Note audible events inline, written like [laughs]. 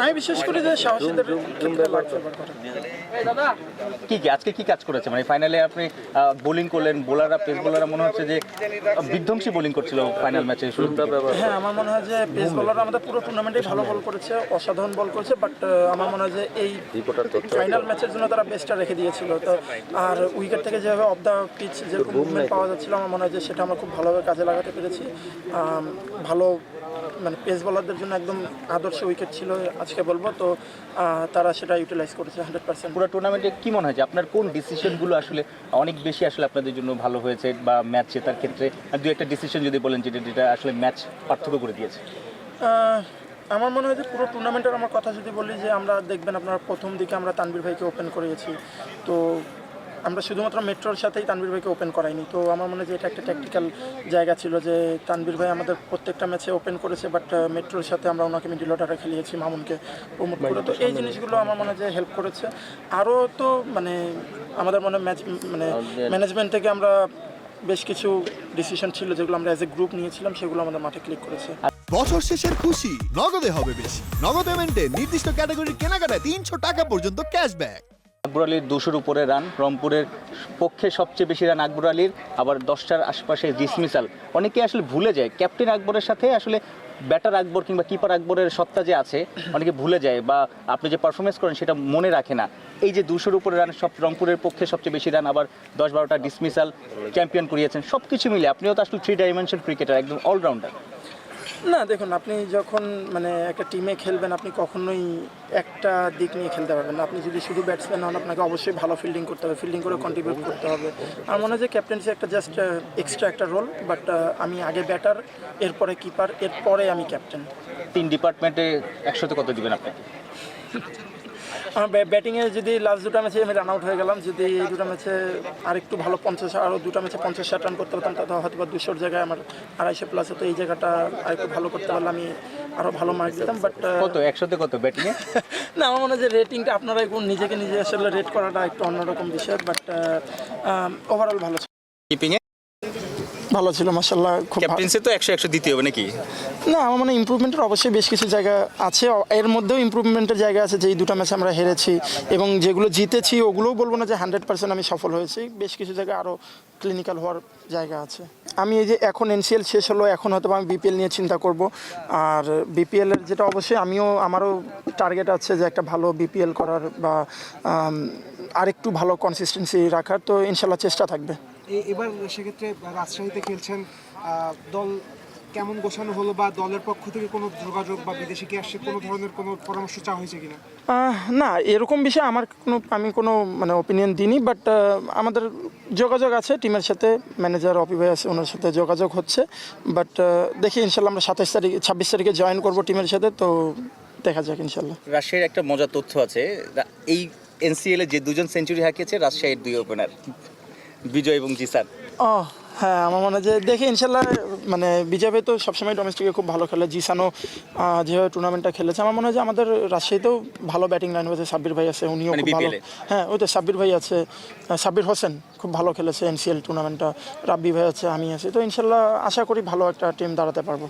আমি বিশেষ করি যে সাহসীদের কি কি? আজকে কি কাজ করেছে? মানে ফাইনালে আপনি বোলিং করলেন বোলাররা পেস বোলাররা মনে হচ্ছে যে বিধ্বংসী বোলিং করছিল ফাইনাল ম্যাচে শুরু হ্যাঁ আমার মনে হয় যে পেস বোলাররা আমাদের পুরো টুর্নামেন্টে ভালো বল করেছে অসাধারণ বল করেছে বাট আমার মনে হয় যে এই ফাইনাল ম্যাচের জন্য তারা বেস্টটা রেখে দিয়েছিল। তো আর উইকেট থেকে যেভাবে অফ দ্য পিচ যেরকম মুভমেন্ট পাওয়া যাচ্ছিল আমার মনে হয় যে সেটা আমরা খুব ভালোভাবে কাজে লাগাতে পেরেছি। ভালো মানে পেস বলারদের জন্য একদম আদর্শ উইকেট ছিল। আজকে বলব তো তারা সেটা ইউটিলাইজ করেছে হান্ড্রেড পার্সেন্ট পুরো টুর্নামেন্টে কি মনে হয় যে আপনার কোন ডিসিশনগুলো আসলে অনেক বেশি আসলে আপনাদের জন্য ভালো হয়েছে বা ম্যাচ জেতার ক্ষেত্রে? দু একটা ডিসিশন যদি বলেন যেটা যেটা আসলে ম্যাচ পার্থক্য করে দিয়েছে। আমার মনে হয় যে পুরো টুর্নামেন্টের আমার কথা যদি বলি যে আমরা দেখবেন আপনার প্রথম দিকে আমরা তানবির ভাইকে ওপেন করিয়েছি। তো আমরা শুধুমাত্র মেট্রোর সাথেই তানবীর ভাইকে ওপেন করাইনি। তো আমার মনে হয় যে এটা একটা ট্যাকটিক্যাল জায়গা ছিল যে তানবীর ভাই আমাদের প্রত্যেকটা ম্যাচে ওপেন করেছে বাট মেট্রোর সাথে আমরা ওনাকে মিডিল অর্ডারে খেলিয়েছি মামুনকে প্রমোট করে। তো এই জিনিসগুলো আমার মনে হয় যে হেল্প করেছে। আরও তো মানে আমাদের মনে ম্যাচ মানে ম্যানেজমেন্ট থেকে আমরা বেশ কিছু ডিসিশন ছিল যেগুলো আমরা অ্যাজ এ গ্রুপ নিয়েছিলাম সেগুলো আমাদের মাঠে ক্লিক করেছে। বছর শেষের খুশি নগদে হবে বেশি। নগদ পেমেন্টে নির্দিষ্ট ক্যাটাগরির কেনাকাটায় তিনশো টাকা পর্যন্ত ক্যাশব্যাক আকবর আলীর দুশোর উপরে রান, রংপুরের পক্ষে সবচেয়ে বেশি রান আকবর আলীর, আবার দশটার আশপাশে ডিসমিসাল। অনেকে আসলে ভুলে যায়, ক্যাপ্টেন আকবরের সাথে আসলে ব্যাটার আকবর কিংবা কিপার আকবরের সত্তা যে আছে, অনেকে ভুলে যায় বা আপনি যে পারফরমেন্স করেন সেটা মনে রাখে না। এই যে দুশোর উপরে রান, সব রংপুরের পক্ষে সবচেয়ে বেশি রান, আবার দশ বারোটা ডিসমিসাল চ্যাম্পিয়ন করিয়েছেন সব কিছু মিলে। আপনিও তো আসলে থ্রি ডাইমেনশন ক্রিকেটার একদম অলরাউন্ডার না, দেখুন, আপনি যখন মানে একটা টিমে খেলবেন, আপনি কখনোই একটা দিক নিয়ে খেলতে পারবেন না। আপনি যদি শুধু ব্যাটসম্যান হন, আপনাকে অবশ্যই ভালো ফিল্ডিং করতে হবে ফিল্ডিং করে কন্ট্রিবিউট করতে হবে। আমার মনে হয় যে ক্যাপ্টেন্সি একটা জাস্ট এক্সট্রা একটা রোল বাট আমি আগে ব্যাটার এরপরে কিপার এরপরে আমি ক্যাপ্টেন তিন ডিপার্টমেন্টে একসাথে কত দিবেন আপনি? আমার ব্যাটিংয়ে যদি লাস্ট দুটো ম্যাচে আমি রান আউট হয়ে গেলাম যদি এই দুটো ম্যাচে আরেকটু ভালো পঞ্চাশ আরও দুটো ম্যাচে পঞ্চাশ ষাট রান করতে পারতাম তাহলে হয়তো বা দুশোর জায়গায় আমার আড়াইশো প্লাস হতো এই জায়গাটা আরেকটু ভালো করতে পারলে আমি আরও ভালো মার্ক দিতাম বাট কত একশোতে কত ব্যাটিংয়ে [laughs] না আমার মনে হয় যে রেটিংটা আপনারা একটু নিজেকে নিজে আসলে রেট করাটা একটু অন্যরকম বিষয় বাট ওভারঅল ভালো ছিল। কিপিংয়ে ভালো ছিল মাসাল্লাহ খুব ক্যাপ্টেন্সি তো একশো একশো দিতে হবে নাকি? না আমার মনে ইমপ্রুভমেন্টের অবশ্যই বেশ কিছু জায়গা আছে। এর মধ্যেও ইমপ্রুভমেন্টের জায়গা আছে যে এই দুটো ম্যাচ আমরা হেরেছি এবং যেগুলো জিতেছি ওগুলোও বলব না যে হান্ড্রেড পার্সেন্ট আমি সফল হয়েছি। বেশ কিছু জায়গায় আরও ক্লিনিক্যাল হওয়ার জায়গা আছে। আমি এই যে এখন এনসিএল শেষ হলো, এখন হয়তো আমি বিপিএল নিয়ে চিন্তা করব। আর বিপিএলের যেটা অবশ্যই আমিও, আমারও টার্গেট আছে যে একটা ভালো বিপিএল করার বা আরেকটু ভালো কনসিস্টেন্সি রাখার, তো ইনশাল্লাহ চেষ্টা থাকবে। এবার সেক্ষেত্রে রাজশাহীতে খেলছেন দল কেমন গোছানো হলো বা দলের পক্ষ থেকে কোনো যোগাযোগ বা বিদেশি কি আসছে কোনো ধরনের কোনো পরামর্শ চাওয়া হয়েছে কিনা? না এরকম বিষয়ে আমার কোনো আমি কোনো মানে ওপিনিয়ন দিইনি বাট আমাদের যোগাযোগ আছে টিমের সাথে ম্যানেজার অপি ভাই আছে ওনার সাথে যোগাযোগ হচ্ছে বাট দেখি ইনশাল্লাহ আমরা সাতাশ তারিখ ছাব্বিশ তারিখে জয়েন করব টিমের সাথে তো দেখা যাক ইনশাল্লাহ। রাজশাহীর একটা মজার তথ্য আছে এই এনসিএল এ যে দুজন সেঞ্চুরি হাঁকিয়েছে রাজশাহীর দুই ওপেনার বিজয় এবং জিসান? ও হ্যাঁ আমার মনে হয় যে দেখি ইনশাল্লাহ মানে বিজেপি তো সবসময় ডোমেস্টিকে খুব ভালো খেলে জিসানও যেভাবে টুর্নামেন্টটা খেলেছে আমার মনে হয় যে আমাদের রাজশাহীতেও ভালো ব্যাটিং লাইন হয়েছে সাব্বির ভাই আছে উনিও মানে খুব ভালো হ্যাঁ ওই তো সাব্বির ভাই আছে সাব্বির হোসেন খুব ভালো খেলেছে এনসিএল টুর্নামেন্টটা রাব্বি ভাই আছে আমি আছি তো ইনশাল্লাহ আশা করি ভালো একটা টিম দাঁড়াতে পারব।